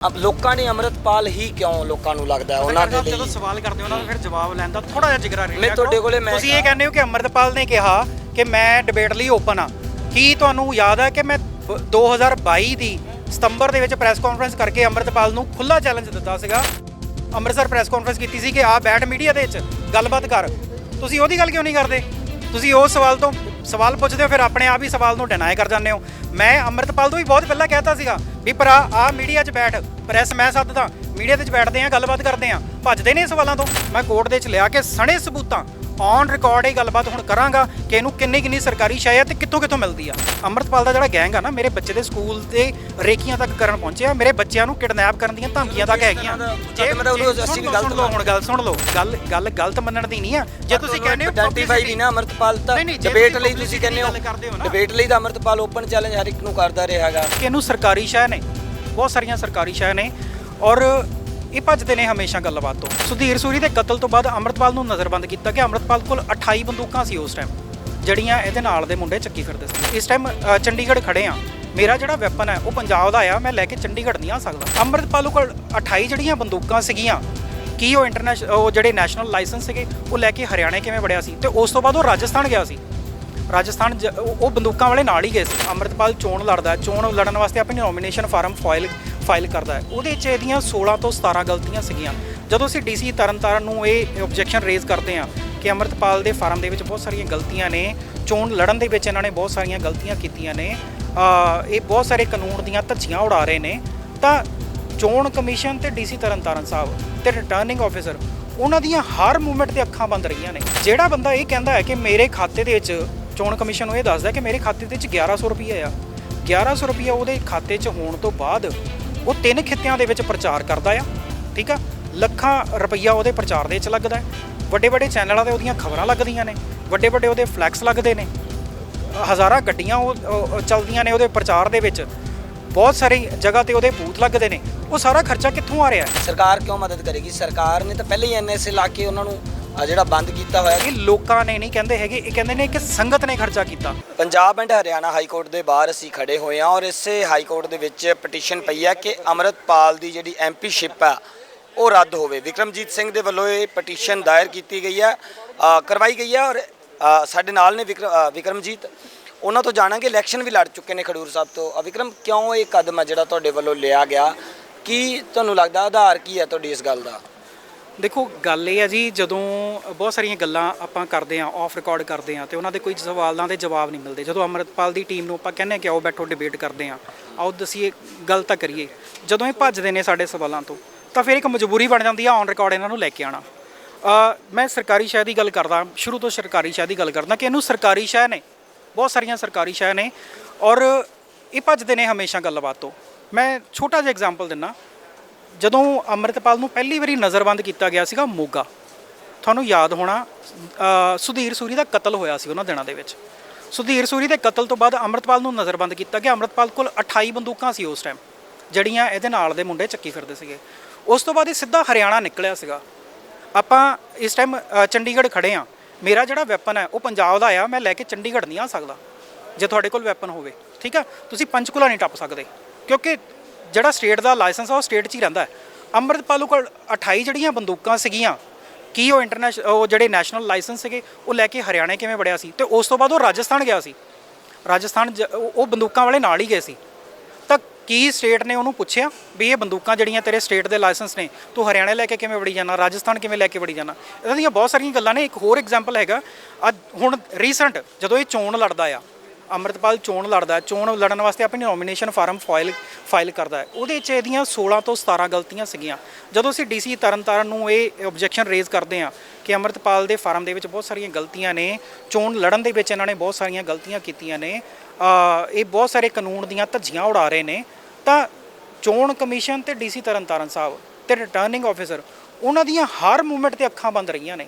ਅਬ ਲੋਕਾਂ ਨੇ ਅੰਮ੍ਰਿਤਪਾਲ ਹੀ ਕਿਉਂ ਲੋਕਾਂ ਨੂੰ ਲੱਗਦਾ ਹੈ? ਉਹਨਾਂ ਦੇ ਜਦੋਂ ਲਈ ਸਵਾਲ ਕਰਦੇ ਹੋ ਉਹਨਾਂ ਦਾ ਫਿਰ ਜਵਾਬ ਲੈਣ ਦਾ ਥੋੜਾ ਜਿਹਾ ਜਿਗਰਾ ਰਹਿ ਮੈਂ ਤੁਹਾਡੇ ਕੋਲੇ ਮੈਂ ਤੁਸੀਂ ਇਹ ਕਹਿੰਦੇ ਹੋ ਕਿ ਅਮਰਤਪਾਲ ਨੇ ਕਿਹਾ ਕਿ ਮੈਂ ਡਿਬੇਟ ਲਈ ਓਪਨ ਆ ਕੀ ਤੁਹਾਨੂੰ ਯਾਦ ਹੈ ਕਿ ਮੈਂ ਬ- 2022 ਦੀ ਸਤੰਬਰ ਦੇ ਵਿੱਚ ਪ੍ਰੈਸ ਕਾਨਫਰੰਸ ਕਰਕੇ ਅਮਰਤਪਾਲ ਨੂੰ ਖੁੱਲਾ ਚੈਲੰਜ ਦਿੱਤਾ ਸੀਗਾ? ਅੰਮ੍ਰਿਤਸਰ ਪ੍ਰੈਸ ਕਾਨਫਰੰਸ ਕੀਤੀ ਸੀ ਕਿ ਆ ਬੈਠ ਮੀਡੀਆ ਦੇ ਵਿੱਚ ਗੱਲਬਾਤ ਕਰ। ਤੁਸੀਂ ਉਹਦੀ ਗੱਲ ਕਿਉਂ ਨਹੀਂ ਕਰਦੇ? ਤੁਸੀਂ ਉਸ ਸਵਾਲ ਤੋਂ ਸਵਾਲ ਪੁੱਛਦੇ ਹੋ, ਫਿਰ ਆਪਣੇ ਆਪ ਹੀ ਸਵਾਲ ਨੂੰ ਡਿਨਾਈ ਕਰ ਜਾਂਦੇ ਹੋ। ਮੈਂ ਅੰਮ੍ਰਿਤਪਾਲ ਤੋਂ ਵੀ ਬਹੁਤ ਪਹਿਲਾਂ ਕਹਿਤਾ ਸੀਗਾ ਵੀ ਭਰਾ ਆ ਮੀਡੀਆ 'ਚ ਬੈਠ ਪ੍ਰੈਸ ਮੈਂ ਸੱਦਦਾ ਮੀਡੀਆ ਦੇ 'ਚ ਬੈਠਦੇ ਆ, ਗੱਲਬਾਤ ਕਰਦੇ ਆ, ਭੱਜਦੇ ਨੇ ਸਵਾਲਾਂ ਤੋਂ। ਮੈਂ ਕੋਰਟ ਦੇ 'ਚ ਲਿਆ ਕੇ ਸਣੇ ਸਬੂਤਾਂ ਔਨ ਰਿਕਾਰਡ ਇਹ ਗੱਲਬਾਤ ਹੁਣ ਕਰਾਂਗਾ ਕਿ ਇਹਨੂੰ ਕਿੰਨੀ ਕਿੰਨੀ ਸਰਕਾਰੀ ਸ਼ੈ ਹੈ ਤੇ ਕਿੱਥੋਂ ਕਿੱਥੋਂ ਮਿਲਦੀ ਆ। ਅੰਮ੍ਰਿਤਪਾਲ ਦਾ ਜਿਹੜਾ ਗੈਂਗ ਆ ਨਾ ਮੇਰੇ ਬੱਚੇ ਦੇ ਸਕੂਲ ਦੇ ਰੇਕੀਆਂ ਤੱਕ ਕਰਨ ਪਹੁੰਚਿਆ ਮੇਰੇ ਬੱਚਿਆਂ ਨੂੰ ਕਿਡਨੈਪ ਕਰਨ ਦੀਆਂ ਧਮਕੀਆਂ ਤੱਕ ਹੈਗੀਆਂ। ਜੇ ਮਤਲਬ ਉਹਨੂੰ ਅਸੀਂ ਵੀ ਗਲਤ ਲਓ ਹੁਣ ਗੱਲ ਸੁਣ ਲਓ। ਗੱਲ ਗੱਲ ਗਲਤ ਮੰਨਣ ਦੀ ਨਹੀਂ ਆ। ਜੇ ਤੁਸੀਂ ਕਹਿੰਦੇ ਹੋ ਆਇਡੈਂਟੀਫਾਈ ਨਹੀਂ ਨਾ ਅੰਮ੍ਰਿਤਪਾਲ ਤਾਂ ਡਿਬੇਟ ਲਈ ਤੁਸੀਂ ਕਹਿੰਦੇ ਹੋ। ਡਿਬੇਟ ਲਈ ਤਾਂ ਅੰਮ੍ਰਿਤਪਾਲ ਓਪਨ ਚੈਲੰਜ ਹਰ ਇੱਕ ਨੂੰ ਕਰਦਾ ਰਿਹਾਗਾ ਕਿ ਇਹਨੂੰ ਸਰਕਾਰੀ ਸ਼ੈ ਨੇ। ਬਹੁਤ ਸਾਰੀਆਂ ਸਰਕਾਰੀ ਸ਼ੈ ਨੇ। ਔਰ ਇਹ ਭੱਜਦੇ ਨੇ ਹਮੇਸ਼ਾ ਗੱਲਬਾਤ ਤੋਂ। ਸੁਧੀਰ ਸੂਰੀ ਦੇ ਕਤਲ ਤੋਂ ਬਾਅਦ ਅੰਮ੍ਰਿਤਪਾਲ ਨੂੰ ਨਜ਼ਰਬੰਦ ਕੀਤਾ ਕਿ ਅੰਮ੍ਰਿਤਪਾਲ ਕੋਲ 28 ਬੰਦੂਕਾਂ ਸੀ ਉਸ ਟਾਈਮ ਜਿਹੜੀਆਂ ਇਹਦੇ ਨਾਲ ਦੇ ਮੁੰਡੇ ਚੱਕੀ ਫਿਰਦੇ ਸੀ। ਇਸ ਟਾਈਮ ਚੰਡੀਗੜ੍ਹ ਖੜੇ ਆ ਮੇਰਾ ਜਿਹੜਾ ਵੈਪਨ ਹੈ, ਉਹ ਪੰਜਾਬ ਦਾ ਆ। ਮੈਂ ਲੈ ਕੇ ਚੰਡੀਗੜ੍ਹ ਨਹੀਂ ਆ ਸਕਦਾ। ਅੰਮ੍ਰਿਤਪਾਲ ਕੋਲ 28 ਜਿਹੜੀਆਂ ਬੰਦੂਕਾਂ ਸੀਗੀਆਂ, ਕੀ ਉਹ ਇੰਟਰਨੈਸ਼ਨਲ ਉਹ ਜਿਹੜੇ ਨੈਸ਼ਨਲ ਲਾਇਸੈਂਸ ਸੀਗੇ, ਉਹ ਲੈ ਕੇ ਹਰਿਆਣੇ ਕਿਵੇਂ ਵੜਿਆ ਸੀ? ਤੇ ਉਸ ਤੋਂ ਬਾਅਦ ਉਹ ਰਾਜਸਥਾਨ ਗਿਆ ਸੀ। ਰਾਜਸਥਾਨ ਜ- ਉਹ ਬੰਦੂਕਾਂ ਵਾਲੇ ਨਾਲ ਹੀ ਗਏ ਸੀ। ਅੰਮ੍ਰਿਤਪਾਲ ਚੋਣ ਲੜਦਾ ਚੋਣ ਲੜਨ ਵਾਸਤੇ ਆਪਣੀ ਨੋਮੀਨੇਸ਼ਨ ਫਾਰਮ ਫਾਈਲ ਫਾਈਲ ਕਰਦਾ ਹੈ। ਉਹਦੇ 'ਚ ਇਹਦੀਆਂ 16 ਤੋਂ 17 ਗਲਤੀਆਂ ਸੀਗੀਆਂ। ਜਦੋਂ ਅਸੀਂ ਡੀਸੀ ਤਰਨਤਾਰਨ ਨੂੰ ਇਹ ਆਬਜੈਕਸ਼ਨ ਰੇਜ਼ ਕਰਦੇ ਹਾਂ ਕਿ ਅੰਮ੍ਰਿਤਪਾਲ ਦੇ ਫਾਰਮ ਦੇ ਵਿੱਚ ਬਹੁਤ ਸਾਰੀਆਂ ਗਲਤੀਆਂ ਨੇ, ਚੋਣ ਲੜਨ ਦੇ ਵਿੱਚ ਇਹਨਾਂ ਨੇ ਬਹੁਤ ਸਾਰੀਆਂ ਗਲਤੀਆਂ ਕੀਤੀਆਂ ਨੇ ਇਹ ਬਹੁਤ ਸਾਰੇ ਕਾਨੂੰਨ ਦੀਆਂ ਧੱਜੀਆਂ ਉਡਾ ਰਹੇ ਨੇ। ਤਾਂ ਚੋਣ ਕਮਿਸ਼ਨ ਤੇ ਡੀਸੀ ਤਰਨਤਾਰਨ ਸਾਹਿਬ ਤੇ ਰਿਟਰਨਿੰਗ ਆਫੀਸਰ ਉਹਨਾਂ ਦੀਆਂ ਹਰ ਮੂਵਮੈਂਟ ਤੇ ਅੱਖਾਂ ਬੰਦ ਰਹੀਆਂ ਨੇ। ਜਿਹੜਾ ਬੰਦਾ ਇਹ ਕਹਿੰਦਾ ਹੈ ਕਿ ਮੇਰੇ ਖਾਤੇ ਦੇ ਵਿੱਚ, ਚੋਣ ਕਮਿਸ਼ਨ ਨੂੰ ਇਹ ਦੱਸਦਾ ਕਿ ਮੇਰੇ ਖਾਤੇ ਦੇ ਵਿੱਚ 1100 ਰੁਪਏ ਆ। 1100 ਰੁਪਏ ਉਹਦੇ ਖਾਤੇ 'ਚ ਹੋਣ ਤੋਂ ਬਾਅਦ ਉਹ ਤਿੰਨ ਖਿੱਤਿਆਂ ਦੇ ਵਿੱਚ ਪ੍ਰਚਾਰ ਕਰਦਾ ਆ, ਠੀਕ ਆ? ਲੱਖਾਂ ਰੁਪਈਆ ਉਹਦੇ ਪ੍ਰਚਾਰ ਦੇ ਵਿੱਚ ਲੱਗਦਾ ਵੱਡੇ ਵੱਡੇ ਚੈਨਲਾਂ ਤੇ ਉਹਦੀਆਂ ਖਬਰਾਂ ਲੱਗਦੀਆਂ ਨੇ ਵੱਡੇ ਵੱਡੇ ਉਹਦੇ ਫਲੈਕਸ ਲੱਗਦੇ ਨੇ। ਹਜ਼ਾਰਾਂ ਗੱਡੀਆਂ ਉਹ ਚੱਲਦੀਆਂ ਨੇ ਉਹਦੇ ਪ੍ਰਚਾਰ ਦੇ ਵਿੱਚ। ਬਹੁਤ ਸਾਰੀ ਜਗ੍ਹਾ ਤੇ ਉਹਦੇ ਬੂਥ ਲੱਗਦੇ ਨੇ। ਉਹ ਸਾਰਾ ਖਰਚਾ ਕਿੱਥੋਂ ਆ ਰਿਹਾ ਸਰਕਾਰ ਕਿਉਂ ਮਦਦ ਕਰੇਗੀ? ਸਰਕਾਰ ਨੇ ਤਾਂ ਪਹਿਲੇ ਹੀ ਐਨਐਸਏ ਲਾ ਕੇ ਉਹਨਾਂ ਨੂੰ ਆ ਜਿਹੜਾ ਬੰਦ ਕੀਤਾ ਹੋਇਆ ਇਹ ਲੋਕਾਂ ਨੇ ਨਹੀਂ ਕਹਿੰਦੇ ਹੈਗੇ ਇਹ ਕਹਿੰਦੇ ਨੇ ਕਿ ਸੰਗਤ ਨੇ ਖਰਚਾ ਕੀਤਾ। Punjab and Haryana high court ਦੇ ਬਾਹਰ ਅਸੀਂ ਖੜੇ ਹੋਏ ਹਾਂ ਔਰ ਇਸੇ ਹਾਈ ਕੋਰਟ ਦੇ ਵਿੱਚ ਪਟੀਸ਼ਨ ਪਈ ਹੈ ਕਿ ਅਮਰਤਪਾਲ ਦੀ ਜਿਹੜੀ ਐਮਪੀਸ਼ਿਪ ਆ ਉਹ ਰੱਦ ਹੋਵੇ। ਵਿਕਰਮਜੀਤ ਸਿੰਘ ਦੇ ਵੱਲੋਂ ਇਹ ਪਟੀਸ਼ਨ ਦਾਇਰ ਕੀਤੀ ਗਈ ਹੈ ਕਰਵਾਈ ਗਈ ਹੈ ਔਰ ਸਾਡੇ ਨਾਲ ਨੇ ਵਿਕਰਮਜੀਤ। ਉਹਨਾਂ ਤੋਂ ਜਾਣਾਂਗੇ ਇਲੈਕਸ਼ਨ ਵੀ ਲੜ ਚੁੱਕੇ ਨੇ ਖਡੂਰ ਸਾਹਿਬ ਤੋਂ। ਵਿਕਰਮ ਕਿਉਂ ਇਹ ਕਦਮ ਹੈ ਜਿਹੜਾ ਤੁਹਾਡੇ ਵੱਲੋਂ ਲਿਆ ਗਿਆ? ਕੀ ਤੁਹਾਨੂੰ ਲੱਗਦਾ ਆਧਾਰ ਕੀ ਹੈ ਤੁਹਾਡੀ ਇਸ ਗੱਲ ਦਾ? ਦੇਖੋ, ਗੱਲ ਇਹ ਹੈ ਜੀ, ਜਦੋਂ ਬਹੁਤ ਸਾਰੀਆਂ ਗੱਲਾਂ ਆਪਾਂ ਕਰਦੇ ਆਂ ਆਫ ਰਿਕਾਰਡ ਕਰਦੇ ਆਂ ਤੇ ਉਹਨਾਂ ਦੇ ਕੋਈ ਸਵਾਲਾਂ ਦੇ ਜਵਾਬ ਨਹੀਂ ਮਿਲਦੇ। ਜਦੋਂ ਅਮਰਤਪਾਲ ਦੀ ਟੀਮ ਨੂੰ ਆਪਾਂ ਕਹਿੰਦੇ ਹਾਂ ਕਿ ਆਓ ਬੈਠੋ ਡਿਬੇਟ ਕਰਦੇ ਆਂ ਆਓ ਦਸੀਏ, ਗੱਲ ਤਾਂ ਕਰੀਏ। ਜਦੋਂ ਇਹ ਭੱਜਦੇ ਨੇ ਸਾਡੇ ਸਵਾਲਾਂ ਤੋਂ, ਤਾਂ ਫਿਰ ਇੱਕ ਮਜਬੂਰੀ ਬਣ ਜਾਂਦੀ ਆ ਔਨ ਰਿਕਾਰਡ ਇਹਨਾਂ ਨੂੰ ਲੈ ਕੇ ਆਣਾ ਮੈਂ ਸਰਕਾਰੀ ਸ਼ਹਿ ਦੀ ਗੱਲ ਕਰਦਾ, ਸ਼ੁਰੂ ਤੋਂ ਸਰਕਾਰੀ ਸ਼ਹਿ ਦੀ ਗੱਲ ਕਰਦਾ ਕਿ ਇਹਨੂੰ ਸਰਕਾਰੀ ਸ਼ਹਿ ਨੇ, ਬਹੁਤ ਸਾਰੀਆਂ ਸਰਕਾਰੀ ਸ਼ਹਿ ਨੇ, ਔਰ ਇਹ ਭੱਜਦੇ ਨੇ ਹਮੇਸ਼ਾ ਗੱਲਬਾਤ ਤੋਂ। ਮੈਂ ਛੋਟਾ ਜਿਹਾ ਐਗਜ਼ਾਮਪਲ ਦਿੰਨਾ ਜਦੋਂ ਅੰਮ੍ਰਿਤਪਾਲ ਨੂੰ ਪਹਿਲੀ ਵਾਰੀ ਨਜ਼ਰਬੰਦ ਕੀਤਾ ਗਿਆ ਸੀਗਾ ਮੋਗਾ, ਤੁਹਾਨੂੰ ਯਾਦ ਹੋਣਾ ਸੁਧੀਰ ਸੂਰੀ ਦਾ ਕਤਲ ਹੋਇਆ ਸੀ ਉਹਨਾਂ ਦਿਨਾਂ ਦੇ ਵਿੱਚ। ਸੁਧੀਰ ਸੂਰੀ ਦੇ ਕਤਲ ਤੋਂ ਬਾਅਦ ਅੰਮ੍ਰਿਤਪਾਲ ਨੂੰ ਨਜ਼ਰਬੰਦ ਕੀਤਾ ਗਿਆ। ਅੰਮ੍ਰਿਤਪਾਲ ਕੋਲ 28 ਬੰਦੂਕਾਂ ਸੀ ਉਸ ਟਾਈਮ ਜਿਹੜੀਆਂ ਇਹਦੇ ਨਾਲ ਦੇ ਮੁੰਡੇ ਚੱਕੀ ਫਿਰਦੇ ਸੀਗੇ। ਉਸ ਤੋਂ ਬਾਅਦ ਇਹ ਸਿੱਧਾ ਹਰਿਆਣਾ ਨਿਕਲਿਆ ਸੀਗਾ। ਆਪਾਂ ਇਸ ਟਾਈਮ ਚੰਡੀਗੜ੍ਹ ਖੜੇ ਆ ਮੇਰਾ ਜਿਹੜਾ ਵੈਪਨ ਹੈ, ਉਹ ਪੰਜਾਬ ਦਾ ਆ, ਮੈਂ ਲੈ ਕੇ ਚੰਡੀਗੜ੍ਹ ਨਹੀਂ ਆ ਸਕਦਾ, ਜੇ ਤੁਹਾਡੇ ਕੋਲ ਵੈਪਨ ਹੋਵੇ। ਠੀਕ ਆ? ਤੁਸੀਂ ਪੰਚਕੂਲਾ ਨਹੀਂ ਟੱਪ ਸਕਦੇ, ਕਿਉਂਕਿ ਜਿਹੜਾ ਸਟੇਟ ਦਾ ਲਾਇਸੈਂਸ ਆ, ਉਹ ਸਟੇਟ 'ਚ ਹੀ ਰਹਿੰਦਾ ਹੈ। ਅੰਮ੍ਰਿਤਪਾਲ ਕੋਲ 28 ਜਿਹੜੀਆਂ ਬੰਦੂਕਾਂ ਸੀਗੀਆਂ, ਕੀ ਉਹ ਇੰਟਰਨੈਸ਼ਨਲ ਉਹ ਜਿਹੜੇ ਨੈਸ਼ਨਲ ਲਾਇਸੈਂਸ ਸੀਗੇ, ਉਹ ਲੈ ਕੇ ਹਰਿਆਣੇ ਕਿਵੇਂ ਵੜਿਆ ਸੀ? ਤੇ ਉਸ ਤੋਂ ਬਾਅਦ ਉਹ ਰਾਜਸਥਾਨ ਗਿਆ ਸੀ। ਰਾਜਸਥਾਨ ਜ- ਉਹ ਬੰਦੂਕਾਂ ਵਾਲੇ ਨਾਲ ਹੀ ਗਏ ਸੀ। ਤਾਂ ਕੀ ਸਟੇਟ ਨੇ ਉਹਨੂੰ ਪੁੱਛਿਆ ਵੀ ਇਹ ਬੰਦੂਕਾਂ ਜਿਹੜੀਆਂ ਤੇਰੇ ਸਟੇਟ ਦੇ ਲਾਇਸੈਂਸ ਨੇ, ਤੂੰ ਹਰਿਆਣਾ ਲੈ ਕੇ ਕਿਵੇਂ ਵੜੀ ਜਾਣਾ, ਰਾਜਸਥਾਨ ਕਿਵੇਂ ਲੈ ਕੇ ਵੜੀ ਜਾਣਾ? ਇਹਨਾਂ ਦੀਆਂ ਬਹੁਤ ਸਾਰੀਆਂ ਗੱਲਾਂ ਨੇ। ਇੱਕ ਹੋਰ ਐਗਜ਼ਾਮਪਲ ਹੈਗਾ, ਅੱਜ ਹੁਣ ਰੀਸੈਂਟ ਜਦੋਂ ਇਹ ਚੋਣ ਲੜਦਾ ਆ ਅੰਮ੍ਰਿਤਪਾਲ ਚੋਣ ਲੜਦਾ ਚੋਣ ਲੜਨ ਵਾਸਤੇ ਆਪਣੀ ਨੋਮੀਨੇਸ਼ਨ ਫਾਰਮ ਫਾਈਲ ਫਾਈਲ ਕਰਦਾ ਉਹਦੇ 'ਚ ਇਹਦੀਆਂ 16 ਤੋਂ 17 ਗਲਤੀਆਂ ਸੀਗੀਆਂ। ਜਦੋਂ ਅਸੀਂ ਡੀਸੀ ਤਰਨਤਾਰਨ ਨੂੰ ਇਹ ਆਬਜੈਕਸ਼ਨ ਰੇਜ਼ ਕਰਦੇ ਹਾਂ ਕਿ ਅੰਮ੍ਰਿਤਪਾਲ ਦੇ ਫਾਰਮ ਦੇ ਵਿੱਚ ਬਹੁਤ ਸਾਰੀਆਂ ਗਲਤੀਆਂ ਨੇ, ਚੋਣ ਲੜਨ ਦੇ ਵਿੱਚ ਇਹਨਾਂ ਨੇ ਬਹੁਤ ਸਾਰੀਆਂ ਗਲਤੀਆਂ ਕੀਤੀਆਂ ਨੇ ਇਹ ਬਹੁਤ ਸਾਰੇ ਕਾਨੂੰਨ ਦੀਆਂ ਧੱਜੀਆਂ ਉਡਾ ਰਹੇ ਨੇ, ਤਾਂ ਚੋਣ ਕਮਿਸ਼ਨ ਤੇ ਡੀਸੀ ਤਰਨਤਾਰਨ ਸਾਹਿਬ ਤੇ ਰਿਟਰਨਿੰਗ ਆਫੀਸਰ ਉਹਨਾਂ ਦੀਆਂ ਹਰ ਮੂਵਮੈਂਟ ਤੇ ਅੱਖਾਂ ਬੰਦ ਰਹੀਆਂ ਨੇ।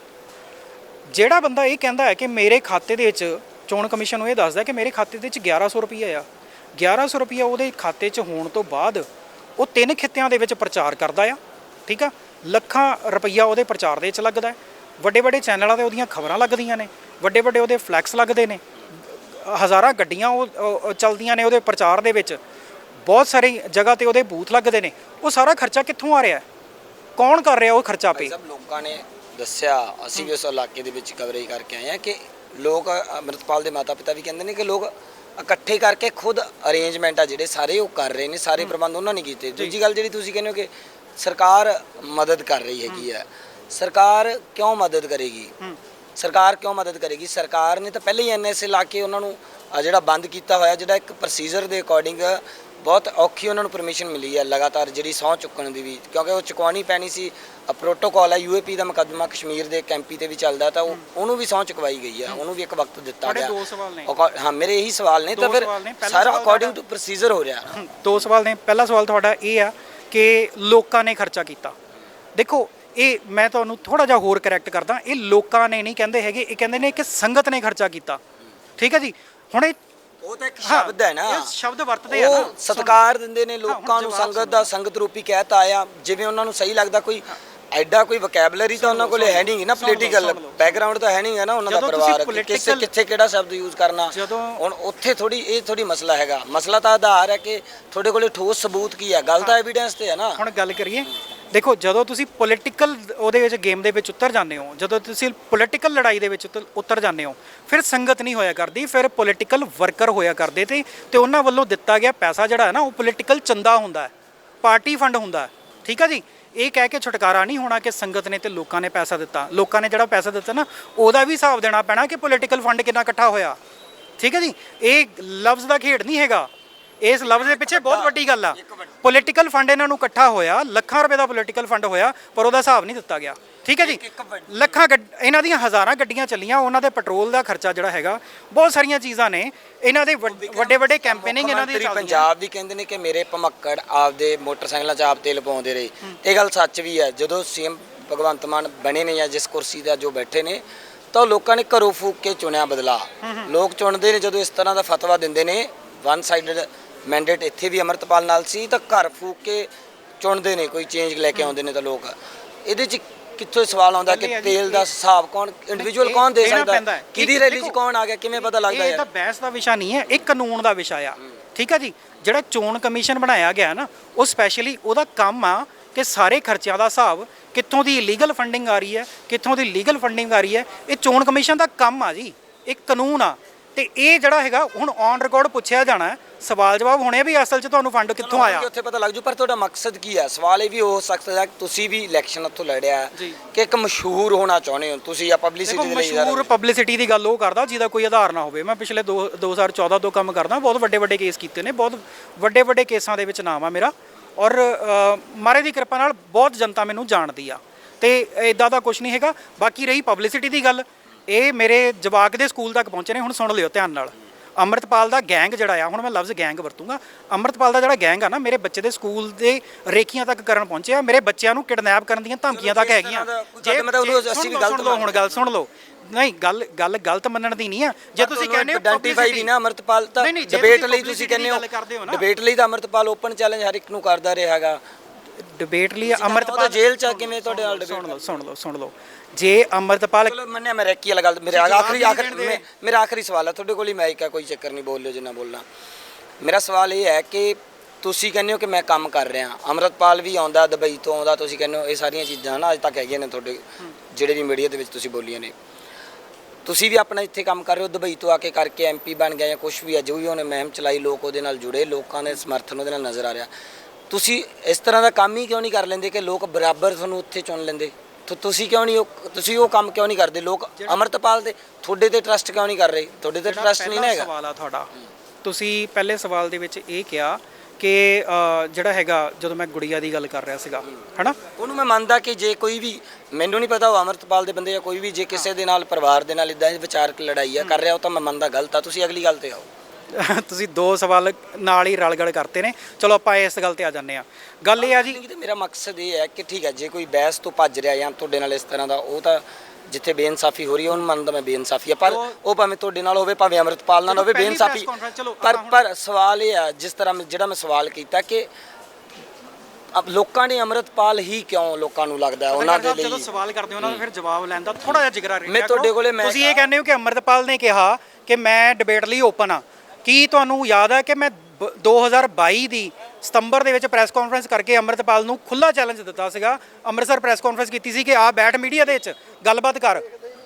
ਜਿਹੜਾ ਬੰਦਾ ਇਹ ਕਹਿੰਦਾ ਹੈ ਕਿ ਮੇਰੇ ਖਾਤੇ ਦੇ ਵਿੱਚ ਚੋਣ ਕਮਿਸ਼ਨ ਨੂੰ ਇਹ ਦੱਸਦਾ ਕਿ ਮੇਰੇ ਖਾਤੇ ਦੇ ਵਿੱਚ 1100 ਰੁਪਏ ਆ। 1100 ਰੁਪਏ ਉਹਦੇ ਖਾਤੇ 'ਚ ਹੋਣ ਤੋਂ ਬਾਅਦ ਉਹ ਤਿੰਨ ਖਿੱਤਿਆਂ ਦੇ ਵਿੱਚ ਪ੍ਰਚਾਰ ਕਰਦਾ ਆ, ਠੀਕ ਆ? ਲੱਖਾਂ ਰੁਪਈਆ ਉਹਦੇ ਪ੍ਰਚਾਰ ਦੇ ਵਿੱਚ ਲੱਗਦਾ ਵੱਡੇ ਵੱਡੇ ਚੈਨਲਾਂ ਤੇ ਉਹਦੀਆਂ ਖਬਰਾਂ ਲੱਗਦੀਆਂ ਨੇ। ਵੱਡੇ ਵੱਡੇ ਉਹਦੇ ਫਲੈਕਸ ਲੱਗਦੇ ਨੇ। ਹਜ਼ਾਰਾਂ ਗੱਡੀਆਂ ਉਹ, ਉਹ- ਚੱਲਦੀਆਂ ਨੇ ਉਹਦੇ ਪ੍ਰਚਾਰ ਦੇ ਵਿੱਚ। ਬਹੁਤ ਸਾਰੀ ਜਗ੍ਹਾ ਤੇ ਉਹਦੇ ਬੂਥ ਲੱਗਦੇ ਨੇ। ਉਹ ਸਾਰਾ ਖਰਚਾ ਕਿੱਥੋਂ ਆ ਰਿਹਾ ਕੌਣ ਕਰ ਰਿਹਾ ਉਹ ਖਰਚਾ ਪੇ ਸਭ ਲੋਕਾਂ ਨੇ ਦੱਸਿਆ, ਅਸੀਂ ਵੀ ਉਸ ਇਲਾਕੇ ਦੇ ਵਿੱਚ ਕਵਰੇਜ ਕਰਕੇ ਆਏ ਆ ਕਿ ਲੋਕ ਅੰਮ੍ਰਿਤਪਾਲ ਦੇ ਮਾਤਾ ਪਿਤਾ ਵੀ ਕਹਿੰਦੇ ਨੇ ਕਿ ਲੋਕ ਇਕੱਠੇ ਕਰਕੇ ਖੁਦ ਅਰੇਂਜਮੈਂਟ ਆ ਜਿਹੜੇ ਸਾਰੇ ਉਹ ਕਰ ਰਹੇ ਨੇ ਸਾਰੇ ਪ੍ਰਬੰਧ ਉਹਨਾਂ ਨੇ ਕੀਤੇ। ਦੂਜੀ ਗੱਲ ਜਿਹੜੀ ਤੁਸੀਂ ਕਹਿੰਦੇ ਹੋ ਕਿ ਸਰਕਾਰ ਮਦਦ ਕਰ ਰਹੀ ਹੈਗੀ ਹੈ ਸਰਕਾਰ ਕਿਉਂ ਮਦਦ ਕਰੇਗੀ? ਸਰਕਾਰ ਕਿਉਂ ਮਦਦ ਕਰੇਗੀ? ਸਰਕਾਰ ਨੇ ਤਾਂ ਪਹਿਲੇ ਹੀ ਐਨਐਸਏ ਲਾ ਕੇ ਉਹਨਾਂ ਨੂੰ ਆ ਜਿਹੜਾ ਬੰਦ ਕੀਤਾ ਹੋਇਆ ਜਿਹੜਾ ਇੱਕ ਪ੍ਰੋਸੀਜਰ ਦੇ ਅਕੋਰਡਿੰਗ ਬਹੁਤ ਔਖੀ ਉਹਨਾਂ ਨੂੰ ਪਰਮਿਸ਼ਨ ਮਿਲੀ ਹੈ ਲਗਾਤਾਰ ਜਿਹੜੀ ਸਹੁੰ ਚੁੱਕਣ ਦੀ ਵੀ ਕਿਉਂਕਿ ਉਹ ਚੁਕਵਾਉਣੀ ਪੈਣੀ ਸੀ। ਪ੍ਰੋਟੋਕਾਲ ਹੈ ਯੂਏਪੀ ਦਾ ਮੁਕੱਦਮਾ ਕਸ਼ਮੀਰ ਦੇ ਕੈਂਪੀ ਤੇ ਵੀ ਚੱਲਦਾ ਤਾਂ ਉਹ ਉਹਨੂੰ ਵੀ ਸਹੁੰ ਚੁਕਵਾਈ ਗਈ ਹੈ ਉਹਨੂੰ ਵੀ ਇੱਕ ਵਕਤ ਦਿੱਤਾ ਤੁਹਾਡੇ ਗਿਆ। ਦੋ ਸਵਾਲ ਨੇ। ਅਕੋ- ਹਾਂ ਮੇਰੇ ਇਹੀ ਸਵਾਲ ਨੇ ਤਾਂ ਦੋ ਫਿਰ ਸਵਾਲ ਨੇ। ਪਹਿਲਾ ਸਾਰਾ ਸਵਾਲ ਅਕੋਰਡਿੰਗ ਟੂ ਪ੍ਰੋਸੀਜਰ ਹੋ ਰਿਹਾ। ਦੋ ਸਵਾਲ ਨੇ ਪਹਿਲਾ ਸਵਾਲ ਤੁਹਾਡਾ ਇਹ ਆ ਕਿ ਲੋਕਾਂ ਨੇ ਖਰਚਾ ਕੀਤਾ। ਦੇਖੋ ਇਹ ਮੈਂ ਤੁਹਾਨੂੰ ਥੋੜਾ ਜਿਹਾ ਹੋਰ ਕਰੈਕਟ ਕਰਦਾ। ਇਹ ਲੋਕਾਂ ਨੇ ਨਹੀਂ ਕਹਿੰਦੇ ਹੈਗੇ ਇਹ ਕਹਿੰਦੇ ਨੇ ਕਿ ਸੰਗਤ ਨੇ ਖਰਚਾ ਕੀਤਾ। ਠੀਕ ਹੈ ਜੀ? ਹੁਣ ਇਹ ਉਹ ਤਾਂ ਇੱਕ ਸ਼ਬਦ ਹੈ ਨਾ। ਇਹ ਸ਼ਬਦ ਵਰਤਦੇ ਆ ਨਾ। ਉਹ ਸਤਕਾਰ ਦਿੰਦੇ ਨੇ ਲੋਕਾਂ ਨੂੰ ਸੰਗਤ ਦਾ ਸੰਗਤ ਰੂਪੀ ਕਹਿਤਾ ਆਇਆ। ਜਿਵੇਂ ਉਹਨਾਂ ਨੂੰ ਸਹੀ ਲੱਗਦਾ ਕੋਈ ਐਡਾ ਕੋਈ ਵੋਕੈਬਲਰੀ ਤਾਂ ਉਹਨਾਂ ਕੋਲੇ ਹੈ ਨਹੀਂ ਨਾ ਪੋਲੀਟੀਕਲ। ਬੈਕਗ੍ਰਾਉਂਡ ਤਾਂ ਹੈ ਨਹੀਂ ਹੈ ਨਾ ਉਹਨਾਂ ਦਾ ਪਰਿਵਾਰ ਕਿਸੇ ਕਿੱਥੇ ਕਿਹੜਾ ਸ਼ਬਦ ਯੂਜ਼ ਕਰਨਾ। ਹੁਣ ਉੱਥੇ ਥੋੜੀ ਇਹ ਥੋੜੀ ਮਸਲਾ ਹੈਗਾ। ਮਸਲਾ ਤਾਂ ਆਧਾਰ ਹੈ ਕਿ ਤੁਹਾਡੇ ਕੋਲੇ ਠੋਸ ਸਬੂਤ ਕੀ ਹੈ ਗੱਲ ਤਾਂ ਐਵੀਡੈਂਸ ਤੇ ਹੈ ਨਾ। ਹੁਣ ਗੱਲ ਕਰੀਏ। ਦੇਖੋ, ਜਦੋਂ ਤੁਸੀਂ ਪੋਲੀਟੀਕਲ ਉਹਦੇ ਵਿੱਚ ਗੇਮ ਦੇ ਵਿੱਚ ਉਤਰ ਜਾਂਦੇ ਹੋ, ਜਦੋਂ ਤੁਸੀਂ ਪੋਲੀਟੀਕਲ ਲੜਾਈ ਦੇ ਵਿੱਚ ਉਤਰ- ਉਤਰ ਜਾਂਦੇ ਹੋ, ਫਿਰ ਸੰਗਤ ਨਹੀਂ ਹੋਇਆ ਕਰਦੀ, ਫਿਰ ਪੋਲੀਟੀਕਲ ਵਰਕਰ ਹੋਇਆ ਕਰਦੇ ਤੇ ਤੇ ਉਹਨਾਂ ਵੱਲੋਂ ਦਿੱਤਾ ਗਿਆ ਪੈਸਾ ਜਿਹੜਾ ਹੈ ਨਾ, ਉਹ ਪੋਲੀਟੀਕਲ ਚੰਦਾ ਹੁੰਦਾ ਹੈ, ਪਾਰਟੀ ਫੰਡ ਹੁੰਦਾ ਹੈ, ਠੀਕ ਹੈ ਜੀ? ਇਹ ਕਹਿ ਕੇ ਛੁਟਕਾਰਾ ਨਹੀਂ ਹੋਣਾ ਕਿ ਸੰਗਤ ਨੇ ਤੇ ਲੋਕਾਂ ਨੇ ਪੈਸਾ ਦਿੱਤਾ, ਲੋਕਾਂ ਨੇ ਜਿਹੜਾ ਪੈਸਾ ਦਿੱਤਾ ਨਾ, ਉਹਦਾ ਵੀ ਹਿਸਾਬ ਦੇਣਾ ਪੈਣਾ ਕਿ ਪੋਲੀਟੀਕਲ ਫੰਡ ਕਿੰਨਾ ਇਕੱਠਾ ਹੋਇਆ, ਠੀਕ ਹੈ ਜੀ? ਇਹ ਲਫ਼ਜ਼ ਦਾ ਖੇਡ ਨਹੀਂ ਹੈਗਾ ਇਸ ਲਫ਼ਜ਼ ਦੇ ਪਿੱਛੇ ਬਹੁਤ ਵੱਡੀ ਗੱਲ ਆ। ਪੋਲੀਟੀਕਲ ਫੰਡ ਇਹਨਾਂ ਨੂੰ ਇਕੱਠਾ ਹੋਇਆ ਲੱਖਾਂ ਰੁਪਏ ਦਾ ਪੋਲੀਟੀਕਲ ਫੰਡ ਹੋਇਆ ਪਰ ਉਹਦਾ ਹਿਸਾਬ ਨਹੀਂ ਦਿੱਤਾ ਗਿਆ। ਠੀਕ ਹੈ ਜੀ? ਲੱਖਾਂ ਇਹਨਾਂ ਦੀਆਂ ਹਜ਼ਾਰਾਂ ਗੱਡੀਆਂ ਚੱਲੀਆਂ ਉਹਨਾਂ ਦੇ ਪੈਟਰੋਲ ਦਾ ਖਰਚਾ ਜਿਹੜਾ ਹੈਗਾ ਬਹੁਤ ਸਾਰੀਆਂ ਚੀਜ਼ਾਂ ਨੇ। ਇਹਨਾਂ ਦੇ ਵੱਡੇ ਵੱਡੇ ਕੈਂਪੇਨਿੰਗ ਇਹਨਾਂ ਦੀ ਪੰਜਾਬ ਵੀ ਕਹਿੰਦੇ ਨੇ ਕਿ ਮੇਰੇ ਭਮੱਕੜ ਆਪਦੇ ਮੋਟਰਸਾਈਕਲਾਂ 'ਚ ਆਪ ਤੇਲ ਪਾਉਂਦੇ ਰਹੇ। ਇਹ ਗੱਲ ਸੱਚ ਵੀ ਹੈ ਜਦੋਂ ਸੀਐਮ ਭਗਵੰਤ ਮਾਨ ਬਣੇ ਨੇ ਜਾਂ ਜਿਸ ਕੁਰਸੀ ਦਾ ਜੋ ਬੈਠੇ ਨੇ ਤਾਂ ਲੋਕਾਂ ਨੇ ਘਰੋਂ ਫੂਕ ਕੇ ਚੁਣਿਆ ਬਦਲਾ ਲੋਕ ਚੁਣਦੇ ਨੇ ਜਦੋਂ ਇਸ ਤਰ੍ਹਾਂ ਦਾ ਫਤਵਾ ਦਿੰਦੇ ਨੇ ਵਨ ਸਾਈਡਡ ਮੈਂਡੇਟ ਇੱਥੇ ਵੀ ਅਮਰਤਪਾਲ ਨਾਲ ਸੀ ਤਾਂ ਘਰ ਫੂਕ ਕੇ ਚੁਣਦੇ ਨੇ ਕੋਈ ਚੇਂਜ ਲੈ ਕੇ ਆਉਂਦੇ ਨੇ ਤਾਂ ਲੋਕ। ਇਹਦੇ 'ਚ ਕਿੱਥੋਂ ਸਵਾਲ ਆਉਂਦਾ ਇਹ ਕਿ ਤੇਲ ਦਾ ਇਹ- ਹਿਸਾਬ ਕੌਣ ਇੰਡੀਵਿਜੂਅਲ ਇਹ ਕੌਣ ਦੇ ਸਕਦਾ। ਕਿਹਦੀ ਰੈਲੀ 'ਚ ਕੌਣ ਆ ਗਿਆ ਕਿਵੇਂ ਪਤਾ ਲੱਗਦਾ ਇਹ ਤਾਂ ਬਹਿਸ ਦਾ ਵਿਸ਼ਾ ਨਹੀਂ ਹੈ ਇਹ ਕਾਨੂੰਨ ਦਾ ਵਿਸ਼ਾ ਆ। ਠੀਕ ਹੈ ਜੀ? ਜਿਹੜਾ ਚੋਣ ਕਮਿਸ਼ਨ ਬਣਾਇਆ ਗਿਆ ਨਾ ਉਹ ਸਪੈਸ਼ਲੀ ਉਹਦਾ ਕੰਮ ਆ ਕਿ ਸਾਰੇ ਖਰਚਿਆਂ ਦਾ ਹਿਸਾਬ ਕਿੱਥੋਂ ਦੀ ਲੀਗਲ ਫੰਡਿੰਗ ਆ ਰਹੀ ਹੈ ਕਿੱਥੋਂ ਦੀ ਲੀਗਲ ਫੰਡਿੰਗ ਆ ਰਹੀ ਹੈ ਇਹ ਚੋਣ ਕਮਿਸ਼ਨ ਦਾ ਕੰਮ ਆ ਜੀ। ਇੱਕ ਕਾਨੂੰਨ ਆ। ਤੇ ਇਹ ਜਿਹੜਾ ਹੈਗਾ ਹੁਣ ਔਨ ਰਿਕਾਰਡ ਪੁੱਛਿਆ ਜਾਣਾ ਸਵਾਲ ਜਵਾਬ ਹੋਣੇ ਵੀ ਅਸਲ 'ਚ ਤੁਹਾਨੂੰ ਫੰਡ ਕਿੱਥੋਂ ਆਇਆ? ਉੱਥੇ ਪਤਾ ਲੱਗ ਜੂ ਪਰ ਤੁਹਾਡਾ ਮਕਸਦ ਕੀ ਹੈ? ਸਵਾਲ ਇਹ ਵੀ ਹੋ ਸਕਦਾ ਹੈ ਕਿ ਤੁਸੀਂ ਵੀ ਇਲੈਕਸ਼ਨ ਉੱਥੋਂ ਲੜਿਆ। ਕਿ ਇੱਕ ਮਸ਼ਹੂਰ ਹੋਣਾ ਚਾਹੁੰਦੇ ਹੋ ਤੁਸੀਂ ਆ ਪਬਲਿਸਿਟੀ ਦੇ ਲਈ ਮਸ਼ਹੂਰ ਪਬਲਿਸਿਟੀ ਦੀ ਗੱਲ ਉਹ ਕਰਦਾ ਜਿਹਦਾ ਕੋਈ ਆਧਾਰ ਨਾ ਹੋਵੇ। ਮੈਂ ਪਿਛਲੇ ਦੋ- 2014 ਤੋਂ ਕੰਮ ਕਰਦਾ ਬਹੁਤ ਵੱਡੇ ਵੱਡੇ ਕੇਸ ਕੀਤੇ ਨੇ ਬਹੁਤ ਵੱਡੇ ਵੱਡੇ ਕੇਸਾਂ ਦੇ ਵਿੱਚ ਨਾਮ ਆ ਮੇਰਾ। ਔਰ ਮਹਾਰਾਜ ਦੀ ਕਿਰਪਾ ਨਾਲ ਬਹੁਤ ਜਨਤਾ ਮੈਨੂੰ ਜਾਣਦੀ ਆ। ਤੇ ਇਦਾਂ ਦਾ ਕੁਝ ਨਹੀਂ ਹੈਗਾ। ਬਾਕੀ ਰਹੀ ਪਬਲਿਸਿਟੀ ਦੀ ਗੱਲ। ਇਹ ਮੇਰੇ ਜਵਾਕ ਦੇ ਸਕੂਲ ਤੱਕ ਪਹੁੰਚੇ ਨੇ ਹੁਣ ਸੁਣ ਲਿਓ ਧਿਆਨ ਨਾਲ। ਅੰਮ੍ਰਿਤਪਾਲ ਦਾ ਗੈਂਗ ਜਿਹੜਾ ਆ ਹੁਣ ਮੈਂ ਲਫ਼ਜ਼ ਗੈਂਗ ਵਰਤੂੰਗਾ। ਅੰਮ੍ਰਿਤਪਾਲ ਦਾ ਜਿਹੜਾ ਗੈਂਗ ਆ ਨਾ ਮੇਰੇ ਬੱਚੇ ਦੇ ਸਕੂਲ ਦੇ ਰੇਖੀਆਂ ਤੱਕ ਕਰਨ ਪਹੁੰਚਿਆ। ਮੇਰੇ ਬੱਚਿਆਂ ਨੂੰ ਕਿਡਨੈਪ ਕਰਨ ਦੀਆਂ ਧਮਕੀਆਂ ਤੱਕ ਹੈਗੀਆਂ। ਕੋਈ ਕਦਮ ਤਾਂ ਜੇ- ਅਸੀਂ ਸੁਣ ਵੀ ਲਓ, ਗਲਤ ਸੁਣ ਲਓ ਹੁਣ ਗੱਲ ਸੁਣ ਲਓ। ਨਹੀਂ ਗੱਲ ਗੱਲ ਗਲਤ ਮੰਨਣ ਦੀ ਨਹੀਂ ਆ। ਜੇ ਤੁਸੀਂ ਕਹਿੰਦੇ ਹੋ ਆਇਡੈਂਟੀਫਾਈ ਵੀ ਨਾ ਅਮਰਤਪਾਲ ਤਾਂ ਜੇ ਡਿਬੇਟ ਲਈ ਤੁਸੀਂ ਕਹਿੰਦੇ ਹੋ। ਡਿਬੇਟ ਲਈ ਤਾਂ ਅਮਰਤਪਾਲ ਓਪਨ ਚੈਲੰਜ ਹਰ ਇੱਕ ਨੂੰ ਕਰਦਾ ਰਿਹਾ ਹੈਗਾ। ਡਿਬੇਟ ਲਈ ਅੰਮ੍ਰਿਤਪਾਲ ਜੇਲ੍ਹ ਚ ਕਿਵੇਂ ਤੁਹਾਡੇ ਨਾਲ ਸੁਣ debate? ਲਓ ਸੁਣ ਲਓ ਸੁਣ ਲਓ। ਜੇ ਅੰਮ੍ਰਿਤਪਾਲ ਚਲੋ ਮੰਨਿਆ ਮੈਂ ਰੈਕੀ ਵਾਲਾ ਗੱਲ ਮੇਰੇ ਆਖਰੀ ਆਖਰੀ ਮੇਰਾ ਆਖਰੀ ਸਵਾਲ ਹੈ ਤੁਹਾਡੇ ਕੋਲ ਹੀ ਮਾਈਕ ਹੈ ਕੋਈ ਚੱਕਰ ਨਹੀਂ ਬੋਲ ਲਿਓ ਜਿੰਨਾ ਬੋਲਣਾ। ਮੇਰਾ ਸਵਾਲ ਇਹ ਹੈ ਕਿ ਤੁਸੀਂ ਕਹਿੰਦੇ ਹੋ ਕਿ ਮੈਂ ਕੰਮ ਕਰ ਰਿਹਾ ਅਮਰਤਪਾਲ ਵੀ ਆਉਂਦਾ ਦੁਬਈ ਤੋਂ ਆਉਂਦਾ ਤੁਸੀਂ ਕਹਿੰਦੇ ਹੋ ਇਹ ਸਾਰੀਆਂ ਚੀਜ਼ਾਂ ਨਾ ਅੱਜ ਤੱਕ ਹੈਗੀਆਂ ਨੇ ਤੁਹਾਡੇ ਜਿਹੜੇ ਵੀ ਮੀਡੀਆ ਦੇ ਵਿੱਚ ਤੁਸੀਂ ਬੋਲੀਆਂ ਨੇ। ਤੁਸੀਂ ਵੀ ਆਪਣਾ ਇੱਥੇ ਕੰਮ ਕਰ ਰਹੇ ਹੋ ਦੁਬਈ ਤੋਂ ਆ ਕੇ ਕਰਕੇ ਐਮਪੀ ਬਣ ਗਿਆ ਜਾਂ ਕੁਝ ਵੀ ਹੈ ਜੋ ਵੀ ਉਹਨੇ ਮਹਿਮ ਚਲਾਈ ਲੋਕ ਉਹਦੇ ਨਾਲ ਜੁੜੇ ਲੋਕਾਂ ਦੇ ਸਮਰਥਨ ਉਹਦੇ ਨਾਲ ਨਜ਼ਰ ਆ ਰਿਹਾ। ਤੁਸੀਂ ਇਸ ਤਰ੍ਹਾਂ ਦਾ ਕੰਮ ਹੀ ਕਿਉਂ ਨਹੀਂ ਕਰ ਲੈਂਦੇ ਕਿ ਲੋਕ ਬਰਾਬਰ ਤੁਹਾਨੂੰ ਉੱਥੇ ਚੁਣ ਲੈਂਦੇ? ਤਾਂ ਤੁਸੀਂ ਕਿਉਂ ਨਹੀਂ ਉਹ ਤੁਸੀਂ ਉਹ ਕੰਮ ਕਿਉਂ ਨਹੀਂ ਕਰਦੇ? ਲੋਕ ਅਮਰਤਪਾਲ ਦੇ ਤੁਹਾਡੇ ਤੇ ਟਰਸਟ ਕਿਉਂ ਨਹੀਂ ਕਰ ਰਹੇ? ਤੁਹਾਡੇ ਤੇ ਟਰਸਟ ਨਹੀਂ ਨਾ ਪਹਿਲਾ ਹੈਗਾ। ਸਵਾਲ ਆ ਤੁਹਾਡਾ। ਤੁਸੀਂ ਪਹਿਲੇ ਸਵਾਲ ਦੇ ਵਿੱਚ ਇਹ ਕਿਹਾ ਕਿ ਅ, ਜਿਹੜਾ ਹੈਗਾ ਜਦੋਂ ਮੈਂ ਗੁੜੀਆ ਦੀ ਗੱਲ ਕਰ ਰਿਹਾ ਸੀਗਾ ਹਨਾ? ਉਹਨੂੰ ਮੈਂ ਮੰਨਦਾ ਕਿ ਜੇ ਕੋਈ ਵੀ ਮੈਨੂੰ ਨਹੀਂ ਪਤਾ ਉਹ ਅਮਰਤਪਾਲ ਦੇ ਬੰਦੇ ਜਾਂ ਕੋਈ ਵੀ ਜੇ ਕਿਸੇ ਦੇ ਨਾਲ ਪਰਿਵਾਰ ਦੇ ਨਾਲ ਇਦਾਂ ਵਿਚਾਰਕ ਲੜਾਈ ਆ ਕਰ ਰਿਹਾ ਉਹ ਤਾਂ ਮੈਂ ਮੰਨਦਾ ਗਲਤ ਆ। ਤੁਸੀਂ ਅਗਲੀ ਗੱਲ ਤੇ ਆਓ। ਤੁਸੀਂ ਦੋ ਸਵਾਲ ਨਾਲ ਹੀ ਰਲਗੜ ਕਰਤੇ ਨੇ। ਚਲੋ ਆਪਾਂ ਇਸ ਗੱਲ ਤੇ ਆ ਜਾਂਦੇ ਆ ਗੱਲ ਇਹ ਆ ਜੀ ਤੇ ਮੇਰਾ ਮਕਸਦ ਇਹ ਹੈ ਕਿ ਠੀਕ ਹੈ ਜੇ ਕੋਈ ਬਹਿਸ ਤੋਂ ਭੱਜ ਰਿਹਾ ਜਾਂ ਤੁਹਾਡੇ ਨਾਲ ਇਸ ਤਰ੍ਹਾਂ ਦਾ ਉਹ ਤਾਂ ਜਿੱਥੇ ਬੇਇਨਸਾਫੀ ਹੋ ਰਹੀ ਹੈ ਉਹਨੂੰ ਮੰਨਦਾ ਮੈਂ ਬੇਇਨਸਾਫੀ ਹੈ। ਪਰ ਉਹ ਭਾਵੇਂ ਤੁਹਾਡੇ ਨਾਲ ਹੋਵੇ ਭਾਵੇਂ ਅਮਰਤਪਾਲ ਨਾਲ ਹੋਵੇ ਬੇਇਨਸਾਫੀ ਪਰ ਪਰ ਸਵਾਲ ਇਹ ਹੈ ਜਿਸ ਤਰ੍ਹਾਂ ਜਿਹੜਾ ਮੈਂ ਸਵਾਲ ਕੀਤਾ ਕਿ ਅਬ ਲੋਕਾਂ ਨੇ ਅਮਰਤਪਾਲ ਹੀ ਕਿਉਂ ਲੋਕਾਂ ਨੂੰ ਲੱਗਦਾ ਹੈ? ਉਹਨਾਂ ਦੇ ਜਦੋਂ ਲਈ ਸਵਾਲ ਕਰਦੇ ਉਹਨਾਂ ਦਾ ਫਿਰ ਜਵਾਬ ਲੈਣ ਦਾ ਥੋੜਾ ਜਿਹਾ ਜਿਗਰਾ ਰੱਖਿਆ ਮੈਂ ਤੁਹਾਡੇ। ਕੋਲੇ ਮੈਂ ਤੁਸੀਂ ਇਹ ਕਹਿੰਦੇ ਹੋ ਕਿ ਅਮਰਤਪਾਲ ਨੇ ਕਿਹਾ ਕਿ ਮੈਂ ਡਿਬੇਟ ਲਈ ਓਪਨ ਆ ਕੀ ਤੁਹਾਨੂੰ ਯਾਦ ਹੈ ਕਿ ਮੈਂ ਬ- 2022 ਦੀ ਸਤੰਬਰ ਦੇ ਵਿੱਚ ਪ੍ਰੈਸ ਕਾਨਫਰੰਸ ਕਰਕੇ ਅੰਮ੍ਰਿਤਪਾਲ ਨੂੰ ਖੁੱਲਾ ਚੈਲੰਜ ਦਿੱਤਾ ਸੀਗਾ? ਅੰਮ੍ਰਿਤਸਰ ਪ੍ਰੈਸ ਕਾਨਫਰੰਸ ਕੀਤੀ ਸੀ ਕਿ ਆ ਬੈਠ ਮੀਡੀਆ ਦੇ ਵਿੱਚ ਗੱਲਬਾਤ ਕਰ।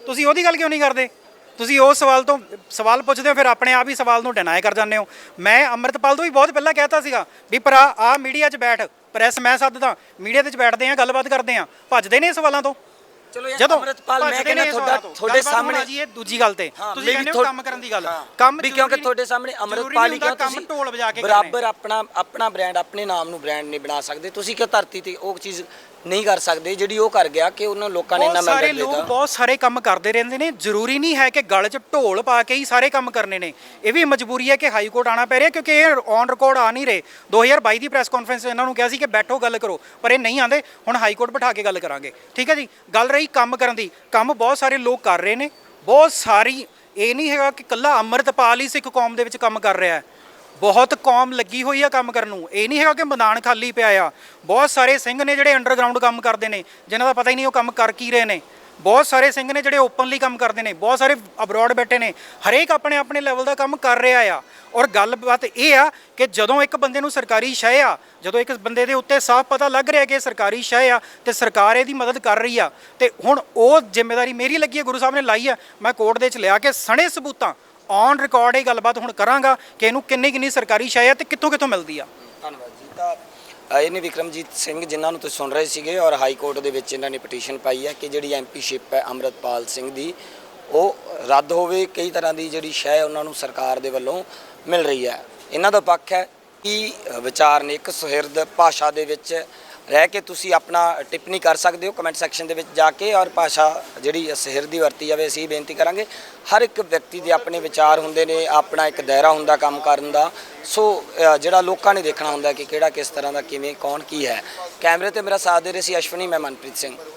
ਤੁਸੀਂ ਉਹਦੀ ਗੱਲ ਕਿਉਂ ਨਹੀਂ ਕਰਦੇ? ਤੁਸੀਂ ਉਸ ਸਵਾਲ ਤੋਂ ਸਵਾਲ ਪੁੱਛਦੇ ਹੋ, ਫਿਰ ਆਪਣੇ ਆਪ ਹੀ ਸਵਾਲ ਨੂੰ ਡਿਨਾਈ ਕਰ ਜਾਂਦੇ ਹੋ। ਮੈਂ ਅੰਮ੍ਰਿਤਪਾਲ ਤੋਂ ਵੀ ਬਹੁਤ ਪਹਿਲਾਂ ਕਹਿਤਾ ਸੀਗਾ ਵੀ ਭਰਾ, ਆ ਮੀਡੀਆ 'ਚ ਬੈਠ। ਪ੍ਰੈਸ ਮੈਂ ਸੱਦਦਾ, ਮੀਡੀਆ ਦੇ ਵਿੱਚ ਬੈਠਦੇ ਆ ਗੱਲਬਾਤ ਕਰਦੇ ਆ ਭੱਜਦੇ ਨੇ ਇਹ ਸਵਾਲਾਂ ਤੋਂ? ਚਲੋ ਯਾਰ ਜਦੋਂ ਅੰਮ੍ਰਿਤਪਾਲ ਮੈਂ ਭੱਜਦੇ ਕਹਿੰਦਾ ਤੁਹਾਡਾ ਤੋਂ। ਤੁਹਾਡੇ ਗੱਲਬਾਤ ਹੁਣ ਸਾਹਮਣੇ ਜੀ ਇਹ ਦੂਜੀ ਗੱਲ ਤੇ ਹਾਂ, ਤੁਸੀਂ ਕਹਿੰਦੇ ਹੋ ਥੋ- ਕੰਮ ਕਰਨ ਦੀ ਗੱਲ। ਕੰਮ ਵੀ ਕਿਉਂਕਿ ਜ਼ਰੂਰੀ- ਤੁਹਾਡੇ ਸਾਹਮਣੇ ਜ਼ਰੂਰੀ ਅੰਮ੍ਰਿਤਪਾਲ ਹੀ ਨਹੀਂ ਕਿਉਂ ਹੁੰਦਾ ਤੁਸੀਂ ਕੰਮ ਢੋਲ ਵਜਾ ਕੇ ਬਰਾਬਰ ਆਪਣਾ ਆਪਣਾ ਬ੍ਰਾਂਡ ਆਪਣੇ ਨਾਮ ਨੂੰ ਬ੍ਰਾਂਡ ਨਹੀਂ ਬਣਾ ਸਕਦੇ ਤੁਸੀਂ ਕਿਉਂ ਧਰਤੀ ਤੇ ਉਹ ਚੀਜ਼ ਨਹੀਂ ਕਰ ਸਕਦੇ ਜਿਹੜੀ ਉਹ ਕਰ ਗਿਆ ਕਿ ਉਹਨਾਂ ਲੋਕਾਂ ਨੇ ਇੰਨਾ ਬਹੁਤ ਸਾਰੇ ਲੋਕ ਦਿੱਤਾ। ਬਹੁਤ ਸਾਰੇ ਕੰਮ ਕਰਦੇ ਰਹਿੰਦੇ ਨੇ। ਜ਼ਰੂਰੀ ਨਹੀਂ ਹੈ ਕਿ ਗਲ 'ਚ ਢੋਲ ਪਾ ਕੇ ਹੀ ਸਾਰੇ ਕੰਮ ਕਰਨੇ ਨੇ। ਇਹ ਵੀ ਮਜਬੂਰੀ ਹੈ ਕਿ ਹਾਈ ਕੋਰਟ ਆਣਾ ਪੈ ਰਿਹਾ ਕਿਉਂਕਿ ਇਹ ਔਨ ਰਿਕਾਰਡ ਆ ਨਹੀਂ ਰਹੇ। 2022 ਦੀ ਪ੍ਰੈਸ ਕਾਨਫਰੰਸ ਇਹਨਾਂ ਨੂੰ ਕਿਹਾ ਸੀ ਕਿ ਬੈਠੋ ਗੱਲ ਕਰੋ। ਪਰ ਇਹ ਨਹੀਂ ਆਂਦੇ ਹੁਣ ਹਾਈ ਕੋਰਟ ਬਿਠਾ ਕੇ ਗੱਲ ਕਰਾਂਗੇ। ਠੀਕ ਹੈ ਜੀ? ਗੱਲ ਰਹੀ ਕੰਮ ਕਰਨ ਦੀ। ਕੰਮ ਬਹੁਤ ਸਾਰੇ ਲੋਕ ਕਰ ਰਹੇ ਨੇ। ਬਹੁਤ ਸਾਰੀ ਇਹ ਨਹੀਂ ਹੈਗਾ ਕਿ ਕੱਲਾ ਅੰਮ੍ਰਿਤਪਾਲ ਹੀ ਸਿੱਖ ਕੌਮ ਦੇ ਵਿੱਚ ਕੰਮ ਕਰ ਰਿਹਾ ਹੈ। ਬਹੁਤ ਕੌਮ ਲੱਗੀ ਹੋਈ ਆ ਕੰਮ ਕਰਨ ਨੂੰ। ਇਹ ਨਹੀਂ ਹੈਗਾ ਕਿ ਮੈਦਾਨ ਖਾਲੀ ਪਿਆ ਆ। ਬਹੁਤ ਸਾਰੇ ਸਿੰਘ ਨੇ ਜਿਹੜੇ ਅੰਡਰਗਰਾਉਂਡ ਕੰਮ ਕਰਦੇ ਨੇ, ਜਿਨ੍ਹਾਂ ਦਾ ਪਤਾ ਹੀ ਨਹੀਂ ਉਹ ਕੰਮ ਕਰ ਕੀ ਰਹੇ ਨੇ। ਬਹੁਤ ਸਾਰੇ ਸਿੰਘ ਨੇ ਜਿਹੜੇ ਓਪਨਲੀ ਕੰਮ ਕਰਦੇ ਨੇ, ਬਹੁਤ ਸਾਰੇ ਅਬਰੋਡ ਬੈਠੇ ਨੇ, ਹਰੇਕ ਆਪਣੇ ਆਪਣੇ ਲੈਵਲ ਦਾ ਕੰਮ ਕਰ ਰਿਹਾ ਆ। ਔਰ ਗੱਲਬਾਤ ਇਹ ਆ ਕਿ ਜਦੋਂ ਇੱਕ ਬੰਦੇ ਨੂੰ ਸਰਕਾਰੀ ਸ਼ੈ ਆ, ਜਦੋਂ ਇੱਕ ਬੰਦੇ ਦੇ ਉੱਤੇ ਸਾਫ਼ ਪਤਾ ਲੱਗ ਰਿਹਾ ਕਿ ਇਹ ਸਰਕਾਰੀ ਸ਼ੈ ਆ, ਤੇ ਸਰਕਾਰ ਇਹਦੀ ਮਦਦ ਕਰ ਰਹੀ ਆ, ਤੇ ਹੁਣ ਉਹ ਜ਼ਿੰਮੇਵਾਰੀ ਮੇਰੀ ਲੱਗੀ ਹੈ ਗੁਰੂ ਸਾਹਿਬ ਨੇ ਲਾਈ ਆ, ਮੈਂ ਕੋਰਟ ਦੇ ਵਿੱਚ ਲਿਆ ਕੇ ਸਣੇ ਸਬੂਤਾਂ ਔਨ ਰਿਕਾਰਡ ਇਹ ਗੱਲਬਾਤ ਹੁਣ ਕਰਾਂਗਾ ਕਿ ਇਹਨੂੰ ਕਿੰਨੀ ਕਿੰਨੀ ਸਰਕਾਰੀ ਸ਼ੈ ਆ ਤੇ ਕਿੱਥੋਂ ਕਿੱਥੋਂ ਮਿਲਦੀ ਆ। ਧੰਨਵਾਦ ਜੀ, ਤਾਂ ਇਹ ਨੇ ਵਿਕਰਮਜੀਤ ਸਿੰਘ ਜਿਨ੍ਹਾਂ ਨੂੰ ਤੁਸੀਂ ਸੁਣ ਰਹੇ ਸੀਗੇ ਔਰ ਹਾਈ ਕੋਰਟ ਦੇ ਵਿੱਚ ਇਹਨਾਂ ਨੇ ਪਟੀਸ਼ਨ ਪਾਈ ਹੈ ਕਿ ਜਿਹੜੀ ਐਮਪੀਸ਼ਿਪ ਹੈ ਅੰਮ੍ਰਿਤਪਾਲ ਸਿੰਘ ਦੀ, ਉਹ ਰੱਦ ਹੋਵੇ, ਕਈ ਤਰ੍ਹਾਂ ਦੀ ਜਿਹੜੀ ਸ਼ੈ ਉਹਨਾਂ ਨੂੰ ਸਰਕਾਰ ਦੇ ਵੱਲੋਂ ਮਿਲ ਰਹੀ ਹੈ। ਇਹਨਾਂ ਦਾ ਪੱਖ ਹੈ ਕਿ ਵਿਚਾਰ ਨੇ ਇੱਕ ਸੁਹਿਰਦ ਭਾਸ਼ਾ ਦੇ ਵਿੱਚ ਰਹਿ ਕੇ ਤੁਸੀਂ ਆਪਣਾ ਟਿੱਪਣੀ ਕਰ ਸਕਦੇ ਹੋ ਕਮੈਂਟ ਸੈਕਸ਼ਨ ਦੇ ਵਿੱਚ ਜਾ ਕੇ ਔਰ ਭਾਸ਼ਾ ਜਿਹੜੀ ਸੁਹਿਰਦ ਦੀ ਵਰਤੀ ਜਾਵੇ, ਅਸੀਂ ਬੇਨਤੀ ਕਰਾਂਗੇ। ਹਰ ਇੱਕ ਵਿਅਕਤੀ ਦੇ ਆਪਣੇ ਵਿਚਾਰ ਹੁੰਦੇ ਨੇ, ਆਪਣਾ ਇੱਕ ਦਾਇਰਾ ਹੁੰਦਾ ਕੰਮ ਕਰਨ ਦਾ। ਸੋ ਜਿਹੜਾ ਲੋਕਾਂ ਨੇ ਦੇਖਣਾ ਹੁੰਦਾ ਕਿ ਕਿਹੜਾ ਕਿਸ ਤਰ੍ਹਾਂ ਦਾ, ਕਿਵੇਂ, ਕੌਣ ਕੀ ਹੈ। ਕੈਮਰੇ ਤੇ ਮੇਰਾ ਸਾਥ ਦੇ ਰਹੇ ਸੀ ਅਸ਼ਵਨੀ, ਮੈਂ ਮਨਪ੍ਰੀਤ ਸਿੰਘ।